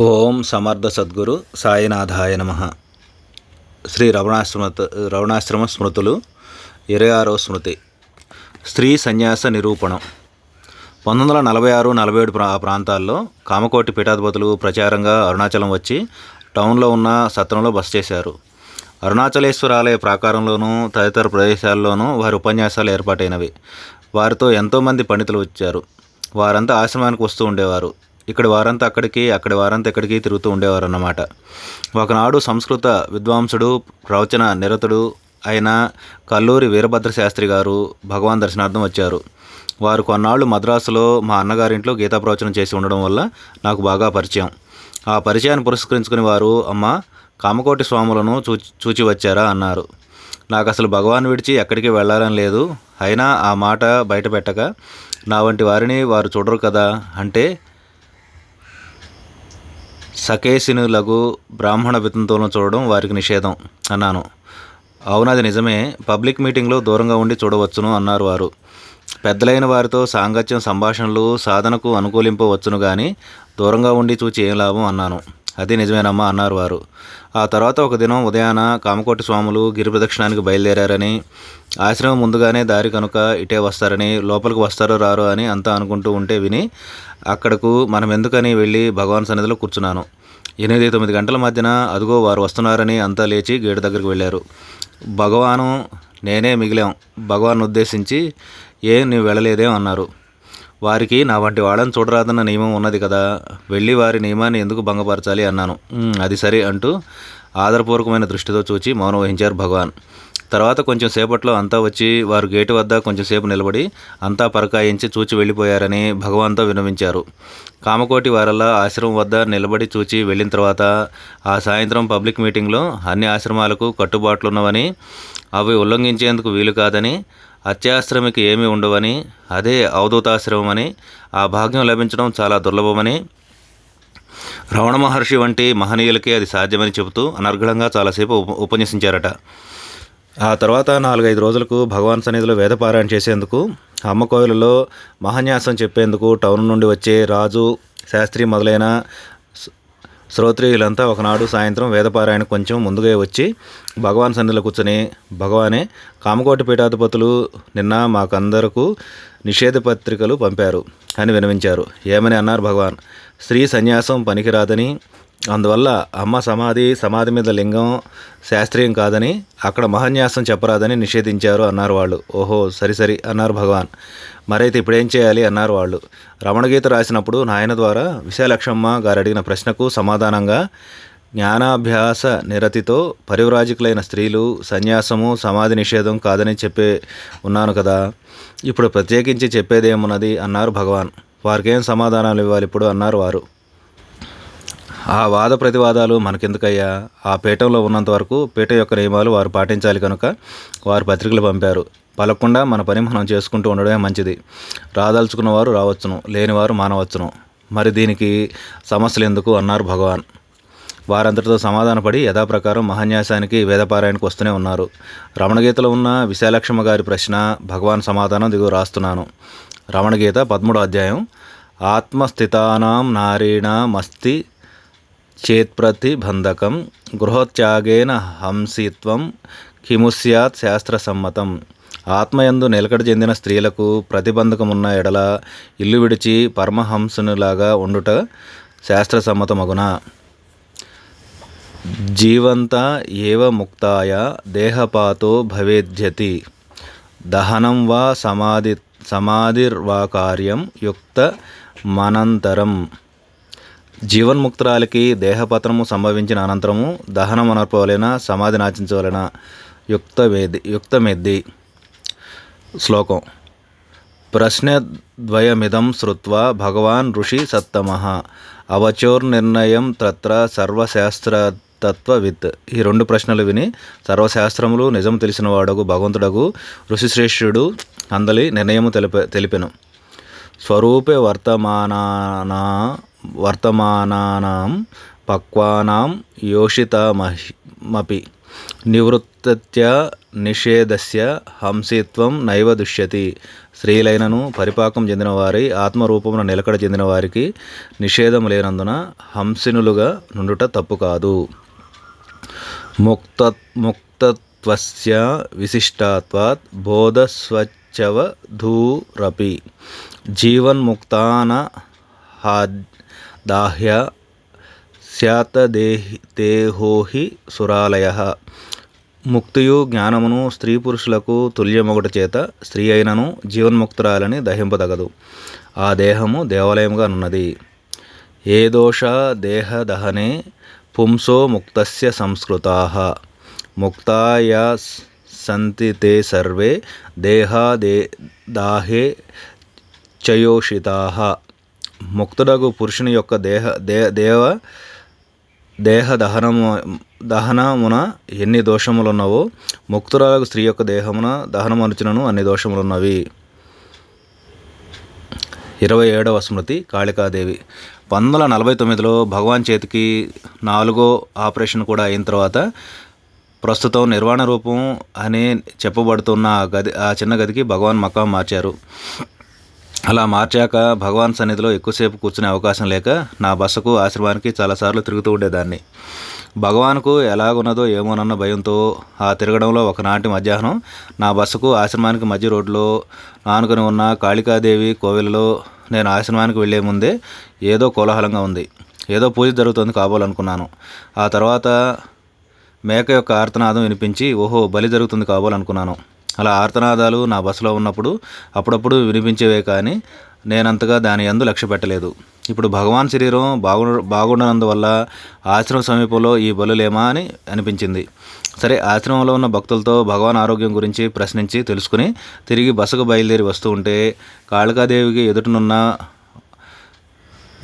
ఓం సమర్థ సద్గురు సాయినాథాయ నమ. శ్రీ రమణాశ్రమ రమణాశ్రమ స్మృతులు ఇరవై ఆరో స్మృతి. స్త్రీ సన్యాస నిరూపణం. పంతొమ్మిది వందల నలభై ఆరు నలభై ఏడు ప్రా ప్రాంతాల్లో కామకోటి పీఠాధిపతులు ప్రచారంగా అరుణాచలం వచ్చి టౌన్లో ఉన్న సత్రంలో బస చేశారు. అరుణాచలేశ్వర ఆలయ ప్రాకారంలోనూ తదితర ప్రదేశాల్లోనూ వారి ఉపన్యాసాలు ఏర్పాటైనవి. వారితో ఎంతోమంది పండితులు వచ్చారు. వారంతా ఆశ్రమానికి వస్తూ ఉండేవారు. ఇక్కడ వారంతా అక్కడికి అక్కడి వారంతా ఇక్కడికి తిరుగుతూ ఉండేవారు అన్నమాట ఒకనాడు సంస్కృత విద్వాంసుడు ప్రవచన నిరతుడు అయిన కల్లూరి వీరభద్ర శాస్త్రి గారు భగవాన్ దర్శనార్థం వచ్చారు. వారు కొన్నాళ్ళు మద్రాసులో మా అన్నగారింట్లో గీతా ప్రవచనం చేసి ఉండడం వల్ల నాకు బాగా పరిచయం. ఆ పరిచయాన్ని పురస్కరించుకుని వారు అమ్మ కామకోటి స్వాములను చూచి చూచి వచ్చారా? అన్నారు. నాకు అసలు భగవాన్ విడిచి ఎక్కడికి వెళ్ళాలని లేదు. అయినా ఆ మాట బయట పెట్టక నా వంటి వారిని వారు చూడరు కదా అంటే సకేసినులకు బ్రాహ్మణ వితంతువులను చూడడం వారికి నిషేధం అన్నాను. అవునది నిజమే. పబ్లిక్ మీటింగ్లో దూరంగా ఉండి చూడవచ్చును అన్నారు వారు. పెద్దలైన వారితో సాంగత్యం సంభాషణలు సాధనకు అనుకూలింపవచ్చును కానీ దూరంగా ఉండి చూచి ఏం లాభం అన్నాను. అది నిజమేనమ్మా అన్నారు వారు. ఆ తర్వాత ఒక దినం ఉదయాన కామకోటి స్వాములు గిరి ప్రదక్షిణానికి బయలుదేరారని ఆశ్రమం ముందుగానే దారి కనుక ఇటే వస్తారని లోపలికి వస్తారో రారో అని అంతా అనుకుంటూ ఉంటే విని అక్కడకు మనం ఎందుకని వెళ్ళి భగవాన్ సన్నిధిలో కూర్చున్నాను. ఎనిమిది తొమ్మిది గంటల మధ్యన అదుగో వారు వస్తున్నారని అంతా లేచి గేటు దగ్గరికి వెళ్ళారు. భగవాను నేనే మిగిలాం. భగవాన్ ఉద్దేశించి ఏ నువ్వు వెళ్ళలేదేం అన్నారు. వారికి నా వంటి వాళ్ళని చూడరాదన్న నియమం ఉన్నది కదా వెళ్ళి వారి నియమాన్ని ఎందుకు భంగపరచాలి అన్నాను. అది సరే అంటూ ఆదరపూర్వకమైన దృష్టితో చూచి మౌనం వహించారు భగవాన్. తర్వాత కొంచెం సేపట్లో అంతా వచ్చి వారు గేటు వద్ద కొంచెం సేపు నిలబడి అంతా పరకాయించి చూచి వెళ్ళిపోయారని భగవాన్తో వినవించారు. కామకోటి వారల్లా ఆశ్రమం వద్ద నిలబడి చూచి వెళ్ళిన తర్వాత ఆ సాయంత్రం పబ్లిక్ మీటింగ్లో అన్ని ఆశ్రమాలకు కట్టుబాట్లు ఉన్నవని అవి ఉల్లంఘించేందుకు వీలు కాదని అత్యాశ్రమికి ఏమీ ఉండవని అదే అవధూతాశ్రమం అని ఆ భాగ్యం లభించడం చాలా దుర్లభమని. రమణ మహర్షి వంటి మహనీయులకే అది సాధ్యమని చెబుతూ అనర్గళంగా చాలాసేపు ఉప ఉపన్యసించారట. ఆ తర్వాత నాలుగైదు రోజులకు భగవాన్ సన్నిధిలో వేదపారాయణ చేసేందుకు అమ్మ కోవిలలో మహాన్యాసం చెప్పేందుకు టౌన్ నుండి వచ్చే రాజు శాస్త్రి మొదలైన శ్రోత్రియులంతా ఒకనాడు సాయంత్రం వేదపారాయణ కొంచెం ముందుగా వచ్చి భగవాన్ సన్నిధిలో కూర్చొని భగవానే కామకోటి పీఠాధిపతులు నిన్న మాకందరకు నిషేధ పత్రికలు పంపారు అని వినవించారు. ఏమని? అన్నారు భగవాన్. స్త్రీ సన్యాసం పనికిరాదని అందువల్ల అమ్మ సమాధి సమాధి మీద లింగం శాస్త్రీయం కాదని అక్కడ మహాన్యాసం చెప్పరాదని నిషేధించారు అన్నారు వాళ్ళు. ఓహో సరి సరి అన్నారు భగవాన్. మరైతే ఇప్పుడేం చేయాలి అన్నారు వాళ్ళు. రమణగీత రాసినప్పుడు నాయన ద్వారా విశాలక్షమ్మ గారు అడిగిన ప్రశ్నకు సమాధానంగా జ్ఞానాభ్యాస నిరతితో పరివ్రాజకులైన స్త్రీలు సన్యాసము సమాధి నిషేధం కాదని చెప్పే ఉన్నాను కదా. ఇప్పుడు ప్రత్యేకించి చెప్పేదేమున్నది? అన్నారు భగవాన్. వారికేం సమాధానాలు ఇవ్వాలి ఇప్పుడు? అన్నారు వారు. ఆ వాద ప్రతివాదాలు మనకెందుకయ్యా? ఆ పీఠంలో ఉన్నంత వరకు పీఠ యొక్క నియమాలు వారు పాటించాలి కనుక వారు పత్రికలు పంపారు. పలకుండా మన పని మనం చేసుకుంటూ ఉండడమే మంచిది. రాదలుచుకున్న వారు రావచ్చును లేనివారు మానవచ్చును. మరి దీనికి సమస్యలు ఎందుకు? అన్నారు భగవాన్. వారంతటితో సమాధానపడి యథాప్రకారం మహాన్యాసానికి వేదపారాయణకు వస్తూనే ఉన్నారు. రమణగీతలో ఉన్న విశాలక్షమ్మ గారి ప్రశ్న భగవాన్ సమాధానం దిగువ రాస్తున్నాను. రమణగీత పదమూడో అధ్యాయం. ఆత్మస్థితానాం నారీణమస్తి చేత్ప్రతిబంధకం గృహత్యాగేన హంసిత్వం కిము స్యాత్ శాస్త్రసమ్మతం. ఆత్మయందు నిలకడ చెందిన స్త్రీలకు ప్రతిబంధకమున్న ఎడల ఇల్లు విడిచి పరమహంసునిలాగా ఉండుట శాస్త్రసమ్మతమగున. జీవంత ఏవ ముక్తాయ దేహపాతో భవేద్యతి. దహనం వా సమాధి సమాధిర్వా కార్యం యుక్త మనంతరం. జీవన్ముక్తురాలికి దేహపత్రము సంభవించిన అనంతరము దహనం అనర్పవలెన సమాధి నాచించవలెన యుక్తమేది యుక్తమెద్ది. శ్లోకం. ప్రశ్నద్వయమిదం శ్రుత్వా భగవాన్ ఋషి సత్తమ అవచోర్నిర్ణయం తత్ర సర్వశాస్త్రతత్వవిత్ ఈ రెండు ప్రశ్నలు విని సర్వశాస్త్రములు నిజం తెలిసిన వాడగు భగవంతుడగు ఋషిశ్రేష్ఠుడు అందలి నిర్ణయము తెలిప తెలిపెను. స్వరూపే వర్తమానా వర్తమానానాం పక్వానాం యోషితమపి నివృత్తత్య నిషేధస్య హంసిత్వం నైవ దుష్యతి. స్త్రీలైనను పరిపాకం చెందిన వారి ఆత్మరూపమున నిలకడ చెందిన వారికి నిషేధం లేనందున హంసినులుగా నుండుట తప్పు కాదు. ముక్త ముక్తత్వస్య విశిష్టాత్వాత్ బోధస్వచ్చవధూరపి జీవన్ముక్తాన దాహ్య స్యాతదేహి దేహోహి సురాలయ. ముక్తియు జ్ఞానమును స్త్రీ పురుషులకు తుల్యమొకటి చేత స్త్రీ అయినను జీవన్ముక్తురాలని దహింపదగదు. ఆ దేహము దేవాలయముగా నున్నది. ఏ దోష దేహ దహనే పుంసో ముక్తస్య సంస్కృతా. ముక్తాయా సంతి తే సర్వే దేహా దే దాహే చయోషితా. ముక్తుడగు పురుషుని యొక్క దేహ దే దేవ దేహ దహనము దహనమున ఎన్ని దోషములున్నవో ముక్తురాలకు స్త్రీ యొక్క దేహమున దహనమనుచునను అన్ని దోషములున్నవి. ఇరవై ఏడవ స్మృతి కాళికాదేవి. పంతొమ్మిది వందల నలభై తొమ్మిదిలో భగవాన్ చేతికి నాలుగో ఆపరేషన్ కూడా అయిన తర్వాత ప్రస్తుతం నిర్వాణ రూపం అని చెప్పబడుతున్న ఆ గది ఆ చిన్న గదికి భగవాన్ మకాం మార్చారు. అలా మార్చాక భగవాన్ సన్నిధిలో ఎక్కువసేపు కూర్చునే అవకాశం లేక నా బస్సుకు ఆశ్రమానికి చాలాసార్లు తిరుగుతూ ఉండేదాన్ని. భగవాన్కు ఎలాగున్నదో ఏమోనన్న భయంతో ఆ తిరగడంలో ఒకనాటి మధ్యాహ్నం నా బస్సుకు ఆశ్రమానికి మధ్య రోడ్లో ఆనుకుని ఉన్న కాళికాదేవి కోవిలలో నేను ఆశ్రమానికి వెళ్ళే ముందే ఏదో కోలాహలంగా ఉంది. ఏదో పూజ జరుగుతుంది కాబోలనుకున్నాను. ఆ తర్వాత మేక యొక్క ఆర్తనాదం వినిపించి ఓహో బలి జరుగుతుంది కాబోలనుకున్నాను. అలా ఆర్తనాదాలు నా బస్సులో ఉన్నప్పుడు అప్పుడప్పుడు వినిపించేవే కానీ నేనంతగా దాని అందు లక్ష్య పెట్టలేదు. ఇప్పుడు భగవాన్ శరీరం బాగు బాగుండనందువల్ల ఆశ్రమం సమీపంలో ఈ బలులేమా అని అనిపించింది. సరే ఆశ్రమంలో ఉన్న భక్తులతో భగవాన్ ఆరోగ్యం గురించి ప్రశ్నించి తెలుసుకుని తిరిగి బస్సుకు బయలుదేరి వస్తూ ఉంటే కాళికాదేవికి ఎదుటనున్న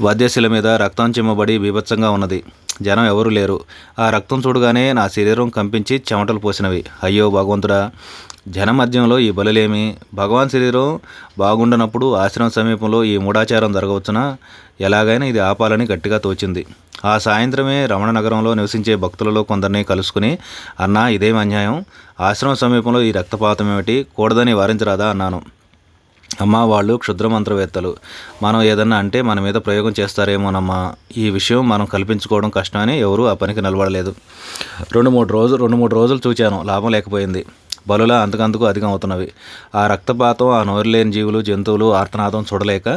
వద్యశిల మీద రక్తం చిమ్మబడి బీభత్సంగా ఉన్నది. జనం ఎవరూ లేరు. ఆ రక్తం చూడగానే నా శరీరం కంపించి చెమటలు పోసినవి. అయ్యో భగవంతుడా జన మధ్యంలో ఈ బలులేమి. భగవాన్ శరీరం బాగుండనప్పుడు ఆశ్రమం సమీపంలో ఈ మూఢాచారం జరగవచ్చునా? ఎలాగైనా ఇది ఆపాలని గట్టిగా తోచింది. ఆ సాయంత్రమే రమణ నగరంలో నివసించే భక్తులలో కొందరిని కలుసుకుని అన్నా ఇదేం అన్యాయం? ఆశ్రమం సమీపంలో ఈ రక్తపాతం ఏమిటి? కూడదని వారించరాదా? అన్నాను. అమ్మ వాళ్ళు క్షుద్ర మంత్రవేత్తలు మనం ఏదన్నా అంటే మన మీద ప్రయోగం చేస్తారేమోనమ్మా. ఈ విషయం మనం కల్పించుకోవడం కష్టమని ఎవరూ ఆ పనికి నిలబడలేదు. రెండు మూడు రోజులు రెండు మూడు రోజులు చూచాను. లాభం లేకపోయింది. బలుల అంతకంతకు అధికం అవుతున్నవి ఆ రక్తపాతం ఆ నోరు లేని జీవులు జంతువులు ఆర్తనాదం చూడలేక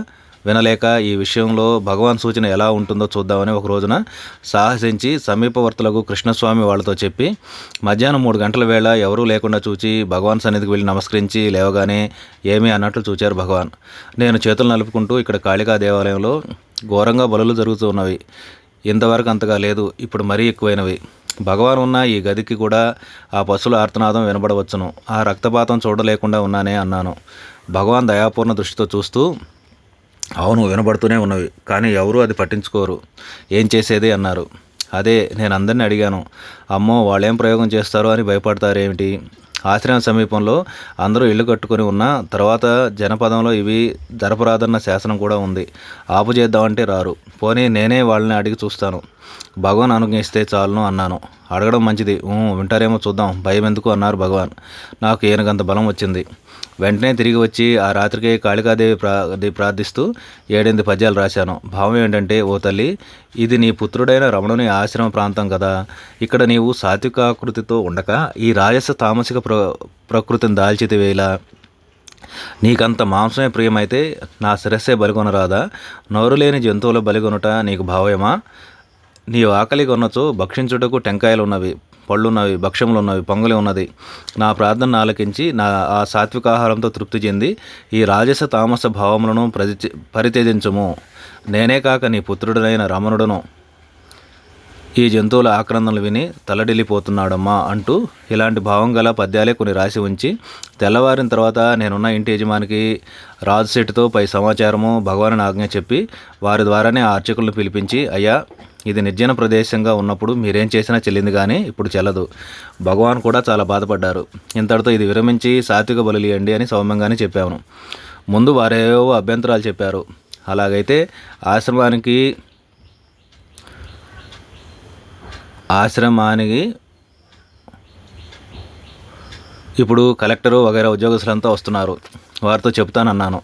వినలేక ఈ విషయంలో భగవాన్ సూచన ఎలా ఉంటుందో చూద్దామని ఒక రోజున సాహసించి సమీపవర్తులకు కృష్ణస్వామి వాళ్ళతో చెప్పి మధ్యాహ్నం మూడు గంటల వేళ ఎవరూ లేకుండా చూచి భగవాన్ సన్నిధికి వెళ్ళి నమస్కరించి లేవగానే ఏమీ అన్నట్లు చూచారు భగవాన్. నేను చేతులు నలుపుకుంటూ ఇక్కడ కాళికా దేవాలయంలో ఘోరంగా బలులు జరుగుతూ ఉన్నవి. ఇంతవరకు అంతగా లేదు. ఇప్పుడు మరీ ఎక్కువైనవి. భగవాన్ ఉన్న ఈ గదికి కూడా ఆ పశువుల ఆర్తనాదం వినబడవచ్చును. ఆ రక్తపాతం చూడలేకుండా ఉన్నానే అన్నాను. భగవాన్ దయాపూర్ణ దృష్టితో చూస్తూ అవును వినబడుతూనే ఉన్నవి కానీ ఎవరూ అది పట్టించుకోరు. ఏం చేసేది? అన్నారు. అదే నేను అందరిని అడిగాను. అమ్మో వాళ్ళేం ప్రయోగం చేస్తారో అని భయపడతారేమిటి? ఆశ్రమం సమీపంలో అందరూ ఇల్లు కట్టుకొని ఉన్న తర్వాత జనపదంలో ఇవి జరపరాదన్న శాసనం కూడా ఉంది. ఆపు చేద్దామంటే రారు. పోనీ నేనే వాళ్ళని అడిగి చూస్తాను. భగవాన్ అనుగ్రహిస్తే చాలును అన్నాను. అడగడం మంచిది. వింటారేమో చూద్దాం. భయం ఎందుకు అన్నారు భగవాన్. నాకు ఏనుగంత బలం వచ్చింది. వెంటనే తిరిగి వచ్చి ఆ రాత్రికే కాళికాదేవి ప్రా ప్రార్థిస్తూ ఏడెనిమిది పద్యాలు రాశాను. భావం ఏంటంటే ఓ తల్లి ఇది నీ పుత్రుడైన రమణుని ఆశ్రమ ప్రాంతం కదా. ఇక్కడ నీవు సాత్వికాకృతితో ఉండక ఈ రాజస తామసిక ప్ర ప్రకృతిని దాల్చితివేలా నీకంత మాంసమే ప్రియమైతే నా శిరస్సే బలిగొనరాదా నోరు లేని జంతువుల బలిగొనుట నీకు భావ్యమా? నీ ఆకలి కొనచో భక్షించుటకు టెంకాయలు ఉన్నవి పళ్ళున్నవి భక్ష్యములు ఉన్నవి పొంగలి ఉన్నది. నా ప్రార్థన ఆలకించి నా ఆ సాత్విక ఆహారంతో తృప్తి చెంది ఈ రాజస తామస భావములను ప్రతి పరిత్యజించము. నేనే కాక నీ పుత్రుడనైన రమణుడను. ఈ జంతువుల ఆక్రందనలు విని తలడిల్లిపోతున్నాడమ్మా అంటూ ఇలాంటి భావం గల పద్యాలే కొన్ని రాసి ఉంచి తెల్లవారిన తర్వాత నేనున్న ఇంటి యజమానికి రాజు సెట్తో పై సమాచారము భగవాన్ ఆజ్ఞ చెప్పి వారి ద్వారానే ఆర్చకులను అర్చకులను పిలిపించి అయ్యా ఇది నిర్జన ప్రదేశంగా ఉన్నప్పుడు మీరేం చేసినా చెల్లింది కానీ ఇప్పుడు చెల్లదు. భగవాన్ కూడా చాలా బాధపడ్డారు. ఇంతటితో ఇది విరమించి సాత్విక బలులియండి అని సౌమ్యంగానే చెప్పాను ముందు వారేవో అభ్యంతరాలు చెప్పారు. అలాగైతే ఆశ్రమానికి ఆశ్రమానికి ఇప్పుడు కలెక్టరు వగైరా ఉద్యోగస్తులంతా వస్తున్నారు. వారితో చెప్తానన్నాను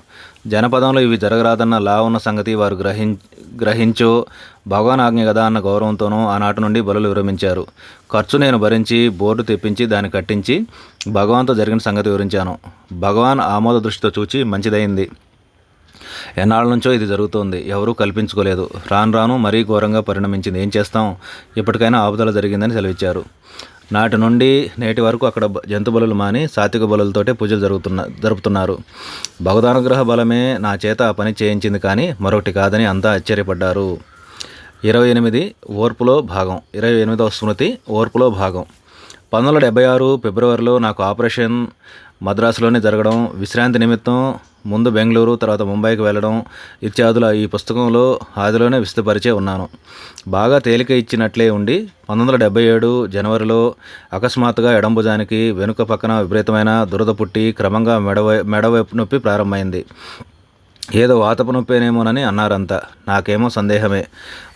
జనపదంలో ఇవి జరగరాదన్న లా ఉన్న సంగతి వారు గ్రహిం గ్రహించో. భగవాన్ ఆజ్ఞ కదా అన్న గౌరవంతోనూ ఆనాటి నుండి బలులు విరమించారు. ఖర్చు నేను భరించి బోర్డు తెప్పించి దాన్ని కట్టించి భగవాన్తో జరిగిన సంగతి వివరించాను. భగవాన్ ఆమోద దృష్టితో చూచి మంచిదైంది. ఎన్నాళ్ళ నుంచో ఇది జరుగుతోంది. ఎవరూ కల్పించుకోలేదు. రాను రాను మరీ ఘోరంగా పరిణమించింది. ఏం చేస్తాం? ఇప్పటికైనా ఆపుదల జరిగిందని సెలవిచ్చారు. నాటి నుండి నేటి వరకు అక్కడ జంతు బలులు మాని సాత్విక బలులతోటే పూజలు జరుగుతున్న జరుపుతున్నారు. భగవదానుగ్రహ బలమే నా చేత ఆ పని చేయించింది కానీ మరొకటి కాదని అంతా ఆశ్చర్యపడ్డారు. ఇరవై ఎనిమిది ఓర్పులో భాగం. ఇరవై ఎనిమిదవ స్మృతి ఓర్పులో భాగం. పంతొమ్మిది వందల డెబ్బై ఆరు ఫిబ్రవరిలో నాకు ఆపరేషన్ మద్రాసులోనే జరగడం విశ్రాంతి నిమిత్తం ముందు బెంగళూరు తర్వాత ముంబైకి వెళ్ళడం ఇత్యాదుల ఈ పుస్తకంలో ఆదిలోనే విస్తపరిచే ఉన్నాను. బాగా తేలిక ఇచ్చినట్లే ఉండి పంతొమ్మిది వందల డెబ్భై ఏడు జనవరిలో అకస్మాత్తుగా ఎడంభుజానికి వెనుక పక్కన విపరీతమైన దురద పుట్టి క్రమంగా మెడవై మెడవైపు నొప్పి ప్రారంభమైంది. ఏదో వాతపు నొప్పేనేమోనని అన్నారంతా. నాకేమో సందేహమే.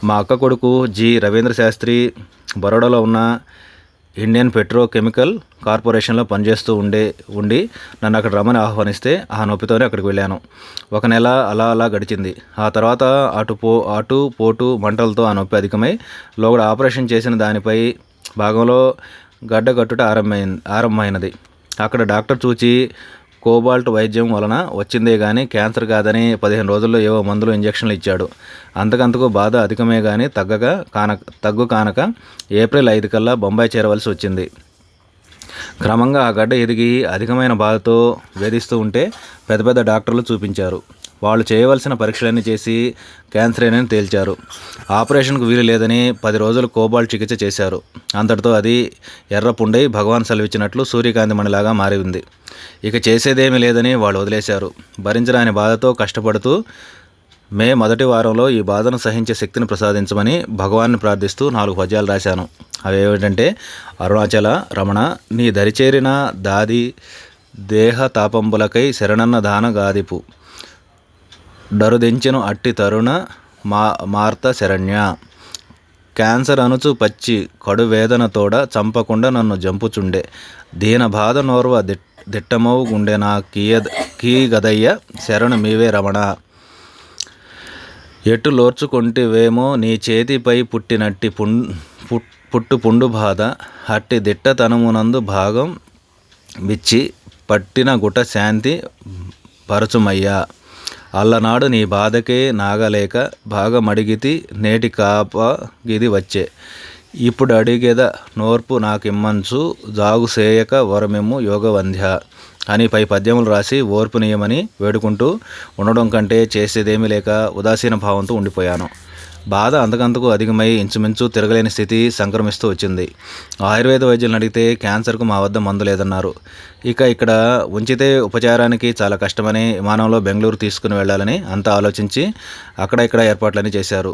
మా అక్క కొడుకు జి. రవీంద్ర శాస్త్రి బరోడాలో ఉన్న ఇండియన్ పెట్రోకెమికల్ కార్పొరేషన్లో పనిచేస్తూ ఉండే ఉండి నన్ను అక్కడ రమ్మని ఆహ్వానిస్తే ఆ నొప్పితోనే అక్కడికి వెళ్ళాను. ఒక నెల అలా అలా గడిచింది. ఆ తర్వాత అటు పో అటు పోటు మంటలతో ఆ నొప్పి అధికమై లోగడ ఆపరేషన్ చేసిన దానిపై భాగంలో గడ్డ కట్టుట ఆరంభమైంది ఆరంభమైనది. అక్కడ డాక్టర్ చూచి కోబాల్ట్ వైద్యం వలన వచ్చిందే కానీ క్యాన్సర్ కాదని పదిహేను రోజుల్లో ఏవో మందులు ఇంజక్షన్లు ఇచ్చాడు. అంతకంతకు బాధ అధికమే కానీ తగ్గక కానక తగ్గు కానక ఏప్రిల్ ఐదు కల్లా బొంబాయి చేరవలసి వచ్చింది. క్రమంగా ఆ గడ్డ ఎదిగి అధికమైన బాధతో వేధిస్తూ ఉంటే పెద్ద పెద్ద డాక్టర్లు చూపించారు. వాళ్ళు చేయవలసిన పరీక్షలన్నీ చేసి క్యాన్సరేనని తేల్చారు. ఆపరేషన్కు వీలు లేదని పది రోజులు కోబాల్ట్ చికిత్స చేశారు. అంతటితో అది ఎర్రపుండై భగవాన్ సెలవిచ్చినట్లు సూర్యకాంతి మణిలాగా మారి ఉంది ఇక చేసేదేమీ లేదని వాళ్ళు వదిలేశారు. భరించరాని బాధతో కష్టపడుతూ మే మొదటి వారంలో ఈ బాధను సహించే శక్తిని ప్రసాదించమని భగవాన్ని ప్రార్థిస్తూ నాలుగు పద్యాలు రాశాను. అవి ఏమిటంటే అరుణాచల రమణ నీ దరిచేరిన దాది దేహ తాపంబులకై శరణన్న దాన గాదిపు డరుదెంచెను అట్టి తరుణ మా మార్త శరణ్య. క్యాన్సర్ అనుచు పచ్చి కడువేదనతోడ చంపకుండా నన్ను జంపుచుండే. దీన బాధ నోర్వ దిట్టమవు గుండె నా కీయ కీ గదయ్య శరణు మీవే రమణ. ఎటు లోర్చుకొంటివేమో నీ చేతిపై పుట్టినట్టి పుం పుట్- పుట్టు పుండు బాధ. అట్టి దిట్టతనమునందు భాగం విచ్చి పట్టిన గుట శాంతి పరచుమయ్యా. అల్లనాడు నీ బాధకే నాగలేక భాగమడిగితి నేటి కాప గిది వచ్చే. ఇప్పుడు అడిగేద నోర్పు నాకిమ్మంచు జాగు సేయక వరమెమ్ము యోగవంధ్య అని పై పద్యములు రాసి ఓర్పు నియమని వేడుకుంటూ ఉండడం కంటే చేసేదేమీ లేక ఉదాసీన భావంతో ఉండిపోయాను. బాధ అంతకంతకు అధికమై ఇంచుమించు తిరగలేని స్థితి సంక్రమిస్తూ వచ్చింది. ఆయుర్వేద వైద్యులను అడిగితే క్యాన్సర్కు మా వద్ద మందు లేదన్నారు. ఇక ఇక్కడ ఉంచితే ఉపచారానికి చాలా కష్టమని విమానంలో బెంగళూరు తీసుకుని వెళ్ళాలని అంతా ఆలోచించి అక్కడ ఇక్కడ ఏర్పాట్లన్నీ చేశారు.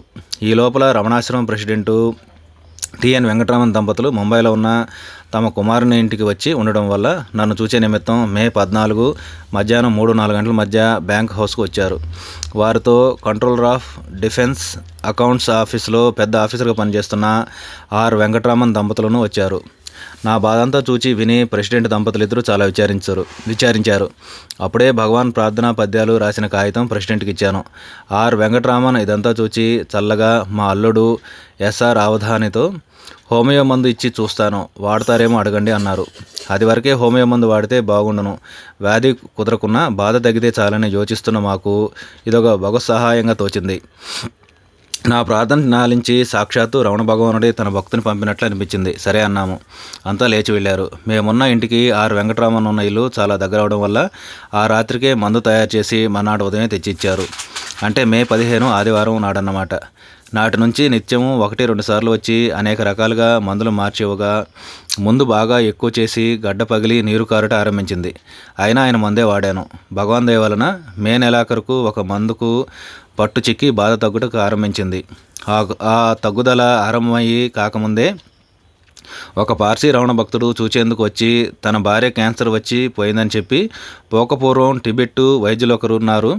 ఈ లోపల రమణాశ్రమం ప్రెసిడెంటు టిఎన్ వెంకటరామన్ దంపతులు ముంబైలో ఉన్న తమ కుమారుని ఇంటికి వచ్చి ఉండడం వల్ల నన్ను చూసే నిమిత్తం మే పద్నాలుగు మధ్యాహ్నం మూడు నాలుగు గంటల మధ్య బ్యాంక్ హౌస్కు వచ్చారు. వారితో కంట్రోలర్ ఆఫ్ డిఫెన్స్ అకౌంట్స్ ఆఫీస్లో పెద్ద ఆఫీసర్గా పనిచేస్తున్న ఆర్ వెంకటరామన్ దంపతులను వచ్చారు. నా బాధంతా చూచి విని ప్రెసిడెంట్ దంపతులు ఇద్దరు చాలా విచారించారు. విచారించారు. అప్పుడే భగవాన్ ప్రార్థనా పద్యాలు రాసిన కాగితం ప్రెసిడెంట్కి ఇచ్చాను. ఆర్. వెంకటరామన్ ఇదంతా చూచి చల్లగా మా అల్లుడు ఎస్ఆర్ అవధానితో హోమియో మందు ఇచ్చి చూస్తాను వాడతారేమో అడగండి అన్నారు. అది వరకే హోమియో మందు వాడితే బాగుండును. వ్యాధి కుదరకున్నా బాధ తగ్గితే చాలని యోచిస్తున్న మాకు ఇదొక భగవత్ సహాయంగా తోచింది. నా ప్రార్థన నాలించి సాక్షాత్తు రమణ భగవానుడే తన భక్తుని పంపినట్లు అనిపించింది. సరే అన్నాము. అంతా లేచి వెళ్ళారు. మేమున్న ఇంటికి ఆర్ వెంకటరామన్ ఉన్న ఇల్లు చాలా దగ్గర అవడం వల్ల ఆ రాత్రికే మందు తయారు చేసి మన్నాడు ఉదయం తెచ్చిచ్చారు. అంటే మే పదిహేను ఆదివారం నాడన్నమాట. నాటి నుంచి నిత్యము ఒకటి రెండు సార్లు వచ్చి అనేక రకాలుగా మందులు మార్చి ముందు బాగా ఎక్కువ చేసి గడ్డ పగిలి నీరు కారట ఆరంభించింది. అయినా ఆయన మందే వాడాను. భగవాన్ దయ వలన మే నెలాఖరుకు ఒక మందుకు పట్టు చిక్కి బాధ తగ్గుటకు ఆరంభించింది. ఆ ఆ తగ్గుదల ఆరంభమయ్యి కాకముందే ఒక పార్సీ రవణ భక్తుడు చూచేందుకు వచ్చి తన భార్య క్యాన్సర్ వచ్చి పోయిందని చెప్పి పోకపూర్వం టిబెట్టు వైద్యులు ఒకరు ఉన్నారు.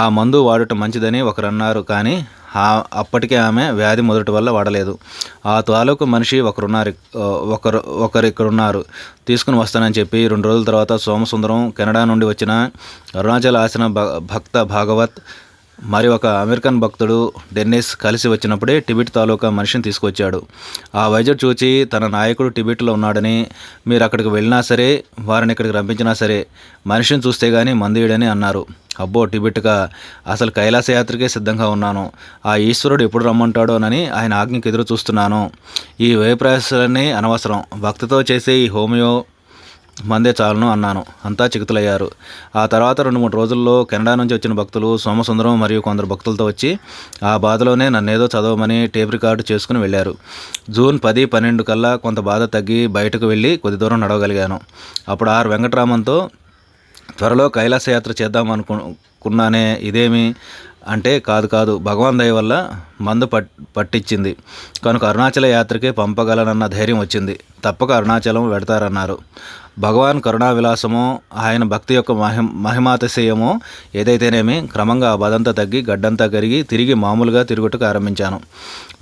ఆ మందు వాడటం మంచిదని ఒకరు అన్నారు కానీ ఆ అప్పటికే ఆమె వ్యాధి మొదటి వల్ల వాడలేదు. ఆ తాలూకు మనిషి ఒకరున్నారు ఒకరు ఒకరు ఇక్కడున్నారు తీసుకుని వస్తానని చెప్పి రెండు రోజుల తర్వాత సోమసుందరం కెనడా నుండి వచ్చిన అరుణాచల్ ఆశ్రమ భక్త భాగవత్ మరి ఒక అమెరికన్ భక్తుడు డెన్నిస్ కలిసి వచ్చినప్పుడే టిబెట్ తాలూకా మనిషిని తీసుకొచ్చాడు. ఆ వైద్యుడు చూచి తన నాయకుడు టిబెట్లో ఉన్నాడని మీరు అక్కడికి వెళ్ళినా సరే వారిని ఇక్కడికి రప్పించినా సరే మనిషిని చూస్తే కానీ మందియుడని అన్నారు. అబ్బో టిబెట్గా అసలు కైలాస యాత్రకే సిద్ధంగా ఉన్నాను. ఆ ఈశ్వరుడు ఎప్పుడు రమ్మంటాడోనని ఆయన ఆజ్ఞకి ఎదురు చూస్తున్నాను. ఈ వ్యయప్రయాసాలన్నీ అనవసరం. భక్తితో చేసే ఈ హోమియో మందే చాలును అన్నాను. అంతా చికితులయ్యారు ఆ తర్వాత రెండు మూడు రోజుల్లో కెనడా నుంచి వచ్చిన భక్తులు సోమసుందరం మరియు కొందరు భక్తులతో వచ్చి ఆ బాధలోనే నన్నేదో చదవమని టేప్ రికార్డు చేసుకుని వెళ్ళారు. జూన్ పది పన్నెండు కల్లా కొంత బాధ తగ్గి బయటకు వెళ్ళి కొద్ది దూరం నడవగలిగాను. అప్పుడు ఆర్ వెంకటరామన్తో త్వరలో కైలాస యాత్ర చేద్దాం అనుకున్నానే ఇదేమి? అంటే కాదు కాదు భగవాన్ దయ వల్ల మందు పట్ పట్టించింది. కనుక అరుణాచల యాత్రకే పంపగలనన్న ధైర్యం వచ్చింది. తప్పక అరుణాచలం వెడతారన్నారు. భగవాన్ కరుణా విలాసమో ఆయన భక్తి యొక్క మహిమ మహిమాతిశయమో ఏదైతేనేమి క్రమంగా ఆ బాధంతా తగ్గి గడ్డంతా కరిగి తిరిగి మామూలుగా తిరుగుటకు ఆరంభించాను.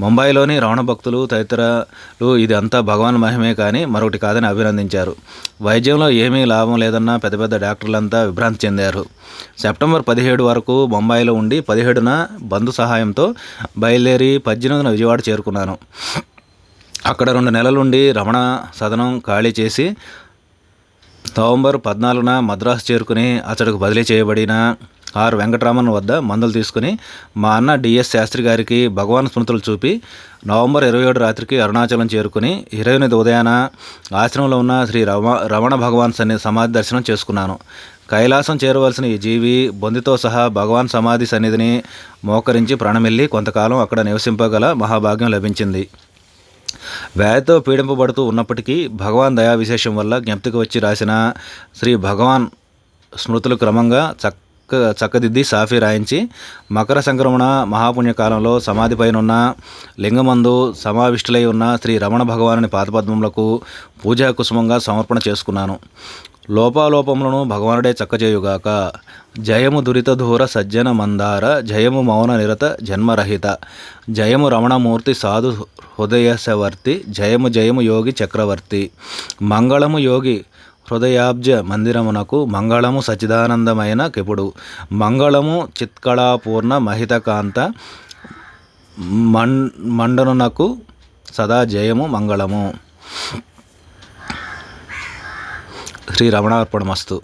ముంబైలోని రవణ భక్తులు తదితరులు ఇది అంతా భగవాన్ మహిమే కానీ మరొకటి కాదని అభినందించారు. వైద్యంలో ఏమీ లాభం లేదన్న పెద్ద పెద్ద డాక్టర్లంతా విభ్రాంతి చెందారు. సెప్టెంబర్ పదిహేడు వరకు బొంబాయిలో ఉండి పదిహేడున బంధు సహాయంతో బయలుదేరి పద్దెనిమిదిన విజయవాడ చేరుకున్నాను. అక్కడ రెండు నెలలుండి రమణ సదనం ఖాళీ చేసి నవంబర్ పద్నాలుగున మద్రాసు చేరుకుని అతడికి బదిలీ చేయబడిన ఆర్ వెంకటరామన్ వద్ద మందులు తీసుకుని మా అన్న డిఎస్ శాస్త్రి గారికి భగవాన్ స్మృతులు చూపి నవంబర్ ఇరవై ఏడు రాత్రికి అరుణాచలం చేరుకుని ఇరవై ఎనిమిది ఉదయాన ఆశ్రమంలో ఉన్న శ్రీ రమ రమణ భగవాన్ సన్ని సమాధి దర్శనం చేసుకున్నాను. కైలాసం చేరవలసిన ఈ జీవి బొందితో సహా భగవాన్ సమాధి సన్నిధిని మోకరించి ప్రాణమిల్లి కొంతకాలం అక్కడ నివసింపగల మహాభాగ్యం లభించింది. వ్యాధితో పీడింపబడుతూ ఉన్నప్పటికీ భగవాన్ దయా విశేషం వల్ల జ్ఞప్తికి వచ్చి రాసిన శ్రీ భగవాన్ స్మృతులు క్రమంగా చక్క చక్కదిద్ది సాఫీ రాయించి మకర సంక్రమణ మహాపుణ్యకాలంలో సమాధిపైనున్న లింగమందు సమావిష్టులై ఉన్న శ్రీ రమణ భగవానుని పాదపద్మములకు పూజా కుసుమంగా సమర్పణ చేసుకున్నాను. లోపాలోపములను భగవానుడే చక్కచేయుగాక. జయము దురిత ధూర సజ్జన మందార జయము మౌన నిరత జన్మరహిత. జయము రమణమూర్తి సాధు హృదయశవర్తి జయము జయము యోగి చక్రవర్తి. మంగళము యోగి హృదయాబ్జ మందిరమునకు మంగళము సచిదానందమైన కెపుడు. మంగళము చిత్కళాపూర్ణ మహితకాంత మం మండనునకు సదా జయము మంగళము. శ్రీ రమణార్పణమస్తు.